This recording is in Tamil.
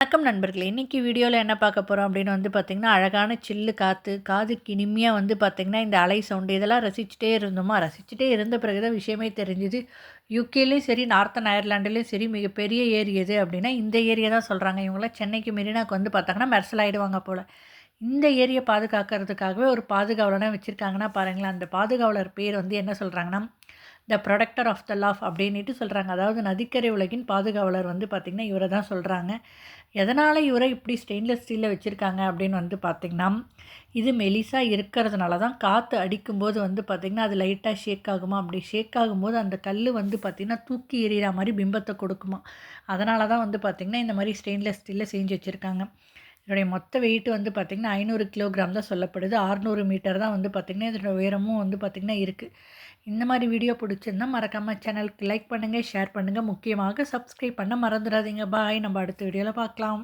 வணக்கம் நண்பர்களே. இன்றைக்கி வீடியோவில் என்ன பார்க்க போகிறோம் அப்படின்னு வந்து பார்த்திங்கன்னா அழகான சில்லு காற்று காதுக்கு இனிமையாக வந்து பார்த்திங்கன்னா இந்த அலை சவுண்டு இதெல்லாம் ரசிச்சுட்டே இருந்தோமா? ரசிச்சுட்டே இருந்த பிறகு தான் விஷயமே தெரிஞ்சுது. யூகேலேயும் சரி நார்த்தன் அயர்லாண்டுலேயும் சரி மிகப்பெரிய ஏரி எது அப்படின்னா இந்த ஏரியா தான் சொல்கிறாங்க இவங்களாம் சென்னைக்கு மெரினாக்கு வந்து பார்த்தாங்கன்னா மெர்சல் ஆகிடுவாங்க போல். இந்த ஏரியை பாதுகாக்கிறதுக்காகவே ஒரு பாதுகாவலனை வச்சுருக்காங்கன்னா பாருங்களேன். அந்த பாதுகாவலர் பேர் வந்து என்ன சொல்கிறாங்கன்னா the protector of the laugh அப்படின்ட்டு சொல்கிறாங்க அதாவது நதிக்கரை உலகின் பாதுகாவலர் வந்து பார்த்திங்கன்னா இவரை தான் சொல்கிறாங்க எதனால் இவரை இப்படி ஸ்டெயின்லெஸ் ஸ்டீலில் வச்சுருக்காங்க அப்படின்னு வந்து பார்த்திங்கன்னா இது மெலிசாக இருக்கிறதுனால தான் காற்று அடிக்கும்போது வந்து பார்த்திங்கன்னா அது லைட்டாக ஷேக் ஆகுமா? அப்படி ஷேக் ஆகும்போது அந்த கல் வந்து பார்த்திங்கன்னா தூக்கி எறிகிற மாதிரி பிம்பத்தை கொடுக்குமா? அதனால தான் வந்து பார்த்திங்கன்னா இந்த மாதிரி ஸ்டெயின்லெஸ் ஸ்டீலில் செஞ்சு வச்சுருக்காங்க. இதனுடைய மொத்த வெயிட் வந்து பார்த்திங்கன்னா ஐநூறு கிலோகிராம் தான் சொல்லப்படுது. ஆறுநூறு மீட்டர் தான் வந்து பார்த்திங்கன்னா இதோட உயரமும் வந்து பார்த்திங்கன்னா இருக்குது இந்த மாதிரி வீடியோ பிடிச்சிருந்தா மறக்காமல் சேனலுக்கு லைக் பண்ணுங்கள் ஷேர் பண்ணுங்கள் முக்கியமாக சப்ஸ்கிரைப் பண்ண மறந்துடாதீங்க. பாய் நம்ம அடுத்த வீடியோவில் பார்க்கலாம்.